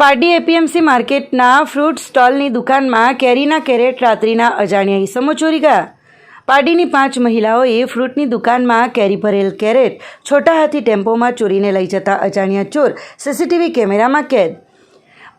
Pardi APMC માર્કેટના fruit સ્ટોલની દુકાનમાં કેરીના કેરેટ રાત્રિના અજાણ્યા ઈસમો ચોરી ગયા. પારડીની પાંચ મહિલાઓએ ફ્રૂટની દુકાનમાં કેરી ભરેલ કેરેટ છોટા હાથી ટેમ્પોમાં ચોરીને લઈ જતા અજાણ્યા ચોર સીસીટીવી કેમેરામાં કેદ.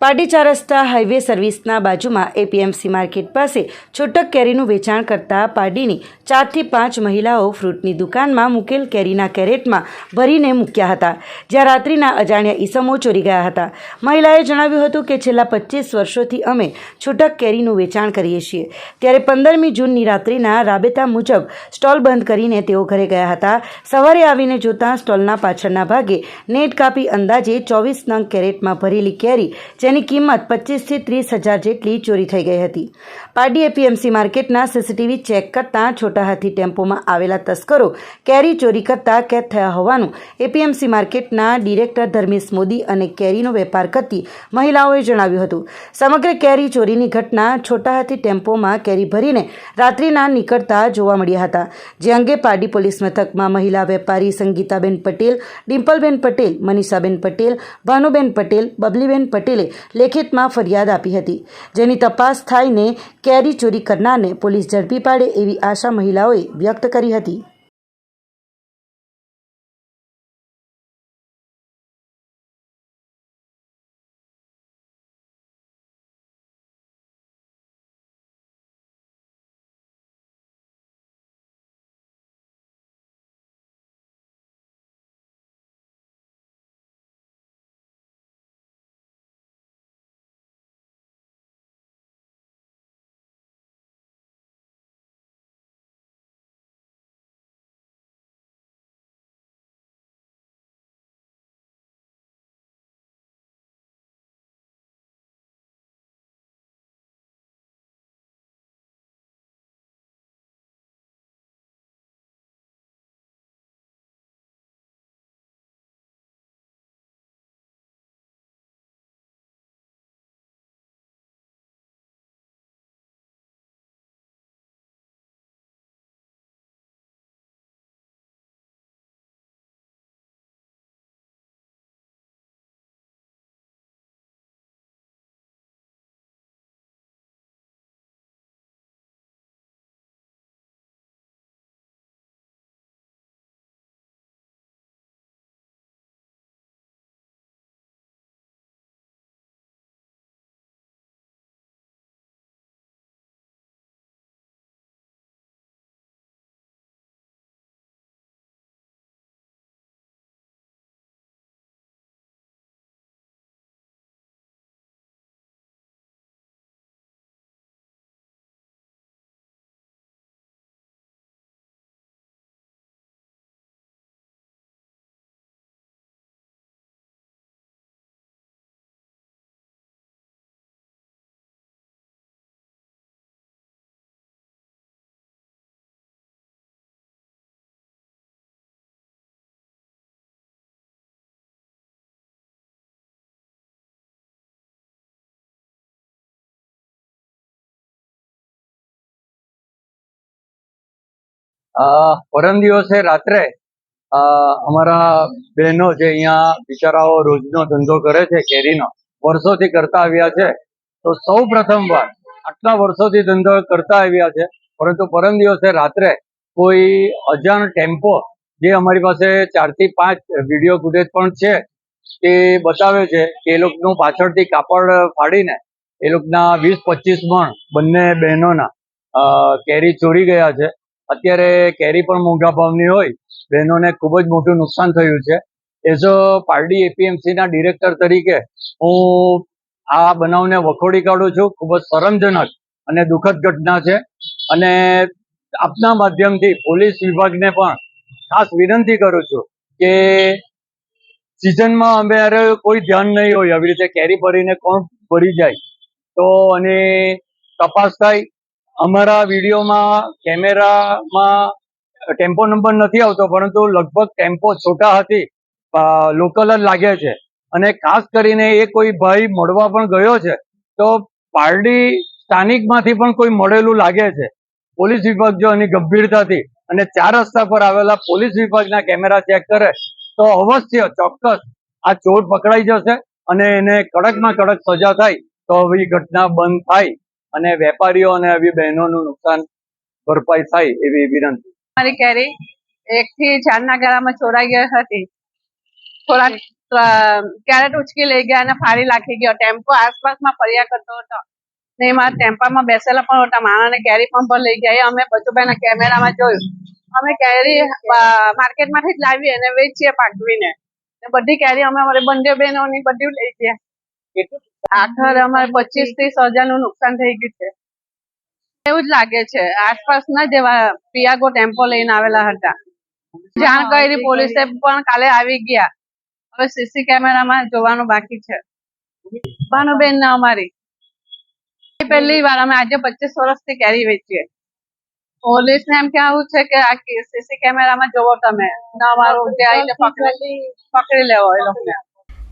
ચાર રસ્તા હાઈવે સર્વિસના બાજુમાં એપીએમસી માર્કેટ પાસે છૂટક કેરીનું વેચાણ કરતા પાડીની ચારથી પાંચ મહિલાઓ ફ્રૂટની દુકાનમાં મૂકેલ કેરીના કેરેટમાં ભરીને મૂક્યા હતા, જ્યાં રાત્રિના અજાણ્યા ઈસમો ચોરી ગયા હતા. મહિલાએ જણાવ્યું હતું કે છેલ્લા પચીસ વર્ષોથી અમે છૂટક કેરીનું વેચાણ કરીએ છીએ. ત્યારે પંદરમી જૂનની રાત્રિના રાબેતા મુજબ સ્ટોલ બંધ કરીને તેઓ ઘરે ગયા હતા. સવારે આવીને જોતા સ્ટોલના પાછળના ભાગે નેટ કાપી અંદાજે ચોવીસ નંગ કેરેટમાં ભરેલી કેરી જેની કિંમત પચીસથી ત્રીસ હજાર જેટલી ચોરી થઈ ગઈ હતી. પારડી એપીએમસી માર્કેટના સીસીટીવી ચેક કરતાં છોટા હાથી ટેમ્પોમાં આવેલા તસ્કરો કેરી ચોરી કરતા કેદ થયા હોવાનું એપીએમસી માર્કેટના ડિરેક્ટર ધર્મેશ મોદી અને કેરીનો વેપાર કરતી મહિલાઓએ જણાવ્યું હતું. સમગ્ર કેરી ચોરીની ઘટના છોટા હાથી ટેમ્પોમાં કેરી ભરીને રાત્રિના નીકળતા જોવા મળ્યા હતા. જે અંગે પારડી પોલીસ મથકમાં મહિલા વેપારી સંગીતાબેન પટેલ, ડિમ્પલબેન પટેલ, મનીષાબેન પટેલ, ભાનુબેન પટેલ, બબલીબેન પટેલે લેખિતમાં ફરિયાદ આપી હતી. જેની તપાસ થાઈને કેરી ચોરી કરનારને પોલીસ ઝડપી પાડે એવી આશા મહિલાઓએ વ્યક્ત કરી હતી. પરમ દિવસે રાત્રે અમારા બહેનો જે અહીંયા બિચારાઓ રોજનો ધંધો કરે છે, કેરીનો, વર્ષોથી કરતા આવ્યા છે. તો સૌ પ્રથમવાર આટલા વર્ષોથી ધંધો કરતા આવ્યા છે, પરંતુ પરમ દિવસે રાત્રે કોઈ અજાણ ટેમ્પો, જે અમારી પાસે ચારથી પાંચ વીડિયો ફૂટેજ પણ છે, તે બતાવે છે કે એ લોકોનું પાછળથી કાપડ ફાડીને, એ લોકોના વીસ પચીસ મણ બંને બહેનોના કેરી ચોરી ગયા છે. અત્યારે કેરી પણ મોંઘા ભાવની હોય, બહેનોને ખૂબ જ મોટું નુકસાન થયું છે. એઝ અ પારડી એપીએમસીના ડિરેક્ટર તરીકે, હું આ બનાવને વખોડી કાઢું છું. ખૂબ જ શરમજનક અને દુઃખદ ઘટના છે. અને આપના માધ્યમથી પોલીસ વિભાગને પણ ખાસ વિનંતી કરું છું કે સિઝનમાં અમે કોઈ ધ્યાન નહીં હોય, આવી રીતે કેરી ભરીને કોણ ભરી જાય. તો અને તપાસ થાય અમારા વિડીયોમાં કેમેરામાં ટેમ્પો નંબર નથી આવતો, પરંતુ લગભગ ટેમ્પો છોટા હતી લોકલ જ લાગે છે. અને ખાસ કરીને એ કોઈ ભાઈ મળવા પણ ગયો છે, તો પારડી સ્થાનિકમાંથી પણ કોઈ મળેલું લાગે છે. પોલીસ વિભાગ જો એની ગંભીરતાથી અને ચાર રસ્તા પર આવેલા પોલીસ વિભાગના કેમેરા ચેક કરે, તો અવશ્ય ચોક્કસ આ ચોર પકડાઈ જશે અને એને કડકમાં કડક સજા થાય, તો આવી ઘટના બંધ થાય. અને વેપારીઓ અને આવી બહેનોનું નુકસાન ભરપાઈ થાય એવી વિનંતી. મારી કેરી એક થી ચાર ના ગાળામાં ચોરાઈ ગઈ હતી. થોડા કેરેટ ઉચકી લઈ ગયા અને ફાડી લાખી ગયો. ટેમ્પો આસપાસમાં ફર્યા કરતો હતો. ને એમાં ટેમ્પામાં બેસેલા પણ હતા. માણસને કેરી પણ પર લઈ ગયા. એ અમે બચુભાઈના કેમેરામાં જોયું. અમે કેરી માર્કેટમાંથી જ લાવી અને વેચીએ પાકવીને. બધી કેરી અમે અમારી બંને બહેનોની બધી લઈ ગયા. આખરે અમારે પચીસ ત્રીસ હજારનું નુકસાન થઈ ગયું છે. એવું જ લાગે છે. આસપાસના જેવા પિયાગો ટેમ્પો લઈને આવેલા હતા. જાણ કરી પોલીસે પણ કાલે આવી ગયા. હવે સીસી કેમેરામાં જોવાનું બાકી છે. ભાનુબેન ને અમારી પહેલી વાર અમે આજે પચીસ વર્ષથી કેરી વેચીએ. પોલીસ ને એમ કેવું છે કે આ સીસી કેમેરામાં જોવો તમે. ના અમારું જે પકડી લેવો એ લોકોને.